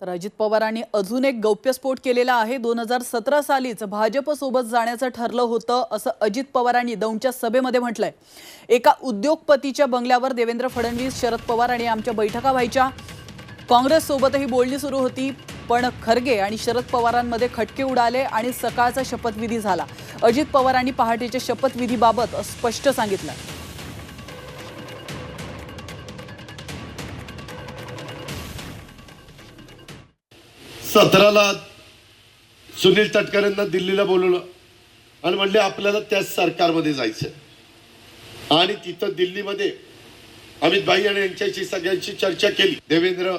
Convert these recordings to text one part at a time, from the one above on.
तर अजित पवारांनी अजून एक गौप्यस्फोट केलेला आहे. दोन हजार सतरा सालीच भाजपसोबत जाण्याचं ठरलं होतं असं अजित पवारांनी दौंडच्या सभेमध्ये म्हटलंय. एका उद्योगपतीच्या बंगल्यावर देवेंद्र फडणवीस शरद पवार आणि आमच्या बैठका व्हायच्या. काँग्रेससोबतही बोलणी सुरू होती पण खरगे आणि शरद पवारांमध्ये खटके उडाले आणि सकाळचा शपथविधी झाला. अजित पवारांनी पहाटेच्या शपथविधीबाबत स्पष्ट सांगितलं. सतराला सुनील तटकरेंना दिल्लीला बोलवलं. आणि म्हणले आपल्याला त्याच सरकारमध्ये जायचं आणि तिथं दिल्लीमध्ये अमित भाई आणि यांच्याशी सगळ्यांशी चर्चा केली. देवेंद्र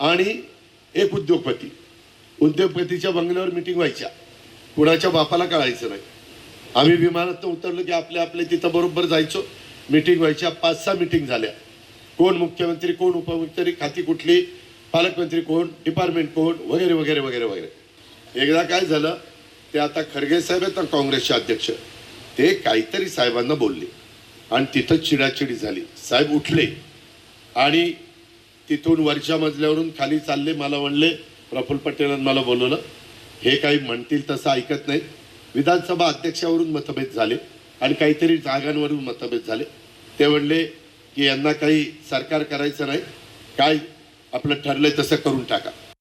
आणि एक उद्योगपती. उद्योगपतीच्या बंगल्यावर मिटिंग व्हायच्या. कुणाच्या बापाला कळायचं नाही. आम्ही विमानात उतरलो की आपल्या आपल्या तिथं बरोबर जायचो. मिटिंग व्हायच्या पाच सहा मिटिंग झाल्या. कोण मुख्यमंत्री कोण उपमुख्यमंत्री खाती कुठली? पालकमंत्री कोण डिपार्टमेंट कोण वगैरे वगैरे वगैरे वगैरे. एकदा काय झालं ते आता खरगे साहेब आहेत ना काँग्रेसचे अध्यक्ष. ते काहीतरी साहेबांना बोलले. आणि तिथं चिडाचिडी झाली. साहेब उठले. आणि तिथून वरच्या मजल्यावरून खाली चालले मला म्हणले प्रफुल्ल पटेलांनी मला बोलवलं. हे काही म्हणतील तसं ऐकत नाही विधानसभा अध्यक्षावरून मतभेद झाले. आणि काहीतरी जागांवरून मतभेद झाले. ते म्हणले की यांना काही सरकार करायचं नाही. काय आपलं ठरलंय तसं करून टाका.